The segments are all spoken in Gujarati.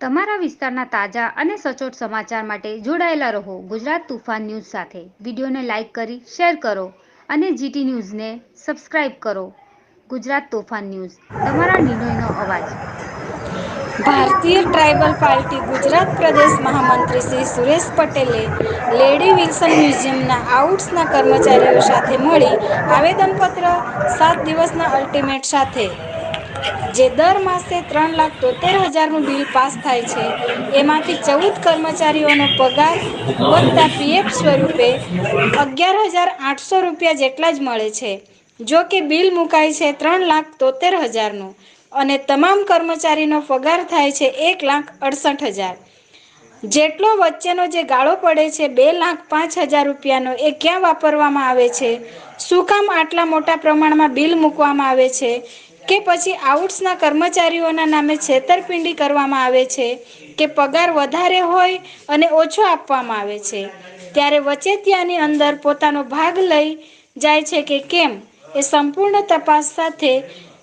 તમારા વિસ્તારના તાજા અને સચોટ સમાચાર માટે જોડાયેલા રહો ગુજરાત તુફાન ન્યૂઝ સાથે. વિડીયોને લાઇક કરી, શેર કરો અને જીટી ન્યૂઝને સબસ્ક્રાઇબ કરો. ગુજરાત તોફાન ન્યૂઝ, તમારા નિર્ણયનો અવાજ. ભારતીય ટ્રાઇબલ પાર્ટી ગુજરાત પ્રદેશ મહામંત્રી શ્રી સુરેશ પટેલે લેડી વિલ્સન મ્યુઝિયમના આઉટ્સના કર્મચારીઓ સાથે મળી આવેદનપત્ર સાત દિવસના અલ્ટિમેટ સાથે જે દર માસે ત્રણ લાખ તોતેર હજારનું બિલ પાસ થાય છે, એમાંથી ચૌદ કર્મચારીઓનો પગાર વધતા પીએફ સ્વરૂપે અગિયાર હજાર આઠસો રૂપિયા જેટલા જ મળે છે. જો કે બિલ મુકાય છે ત્રણ લાખ તોતેર હજારનું અને તમામ કર્મચારીનો પગાર થાય છે એક લાખ અડસઠ હજાર. જેટલો વચ્ચેનો જે ગાળો પડે છે બે લાખ પાંચ હજાર રૂપિયાનો, એ ક્યાં વાપરવામાં આવે છે? શું કામ આટલા મોટા પ્રમાણમાં બિલ મૂકવામાં આવે છે? કે પછી આઉટ્સના કર્મચારીઓના નામે છેતરપિંડી કરવામાં આવે છે, કે પગાર વધારે હોય અને ઓછો આપવામાં આવે છે. ત્યારે વચેટિયાની અંદર પોતાનો ભાગ લઈ જાય છે કે કેમ? એ સંપૂર્ણ તપાસ સાથે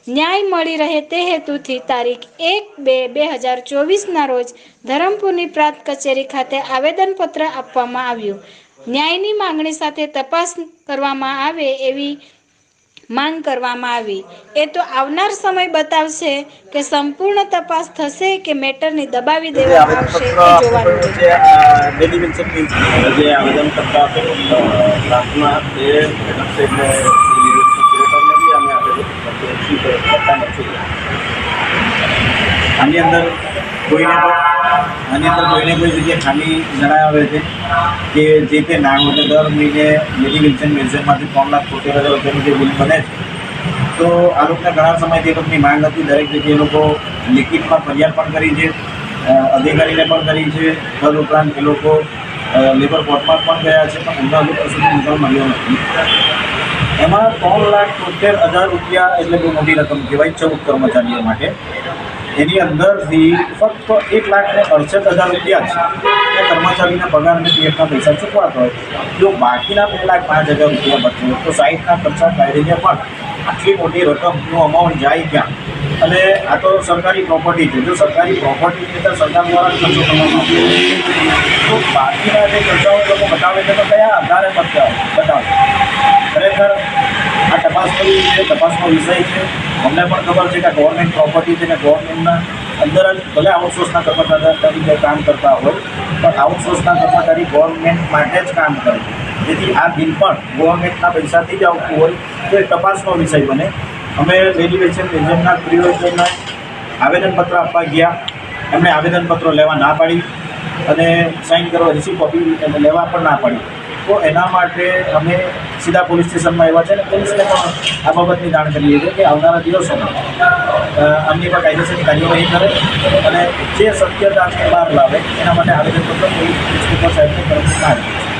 ન્યાય મળી રહે તે હેતુથી તારીખ એક બે બે હજાર ચોવીસના રોજ ધરમપુરની પ્રાંત કચેરી ખાતે આવેદનપત્ર આપવામાં આવ્યું. ન્યાયની માંગણી સાથે તપાસ કરવામાં આવે એવી માંગ કરવામાં આવી. એ તો આવનાર સમય બતાવશે કે સંપૂર્ણ તપાસ થશે કે મેટરને દબાવી દેવામાં આવશે એ જોવાનું આની અંદર કોઈને પણ આની અંદર કોઈને કોઈ જગ્યાએ ખાલી જણાય આવે છે કે જે તે નાણ એટલે દર મહિને લેડી વિલ્સન મ્યુઝિયમમાંથી ત્રણ લાખ તોતેર હજાર રૂપિયાનું જે બિલ બને છે. તો આ લોકોને ઘણા સમયથી એ લોકોની માંગ હતી દરેક જગ્યાએ લોકો લિખિતમાં ફરિયાદ પણ કરી છે અધિકારીને પણ કરી છે. તદઉપરાંત એ લોકો લેબર કોર્ટમાં પણ ગયા છે, પણ અમદાવાદ હજુ સુધી નિકાલ મળ્યો નથી. એમાં ત્રણ લાખ તોતેર હજાર રૂપિયા એટલે બહુ મોટી રકમ કહેવાય, ચૌદ કર્મચારીઓ માટે. એની અંદરથી ફક્ત એક લાખ ને અડસઠ હજાર રૂપિયા છે એ કર્મચારીના પગારને પીએફના પૈસા ચૂકવાતા હોય. જો બાકીના બે લાખ પાંચ હજાર રૂપિયા બચે તો સાહિઠના ખર્ચા કાઢીને પણ આટલી મોટી રકમનું અમાઉન્ટ જાય ક્યાં? અને આ તો સરકારી પ્રોપર્ટી છે. જો સરકારી પ્રોપર્ટીની અંદર સરકાર દ્વારા ખર્ચો કરવામાં આવ્યો તો બાકીના જે ખર્ચાઓ લોકો બતાવે છે, તો કયા આધારે બતાવે? બતાવે. આ છે, તપાસનો વિષય છે. અમને પણ ખબર છે કે ગવર્મેન્ટ પ્રોપર્ટી છે ને ગવર્મેન્ટના અંદર જ ભલે આઉટસોર્સના કર્મચારી તરીકે કામ કરતા હોય, પણ આઉટસોર્સના કર્મચારી ગવર્મેન્ટ માટે જ કામ કરે જેથી આ બિલ પણ ગવર્મેન્ટના પૈસાથી જ આવતું હોય, તો એ તપાસનો વિષય બને. અમે વેલ્યુએશન એજન્ટના પ્રિયોજનને આવેદનપત્ર આપવા ગયા. એમણે આવેદનપત્રો લેવા ના પાડી. અને સાઇન કરવા રિસીવ કોપી એને લેવા પણ ના પડી તો એના માટે અમે સીધા પોલીસ સ્ટેશનમાં આવ્યા છે અને પોલીસને પણ આ બાબતની જાણ કરીએ છીએ કે આવનારા દિવસોમાં અમની પર કાયદેસરની કાર્યવાહી કરે અને જે શક્યતા બહાર લાવે, એના માટે આવેદનપત્ર પોલીસ ઇન્સ્પેક્ટર સાહેબને તરફથી ના.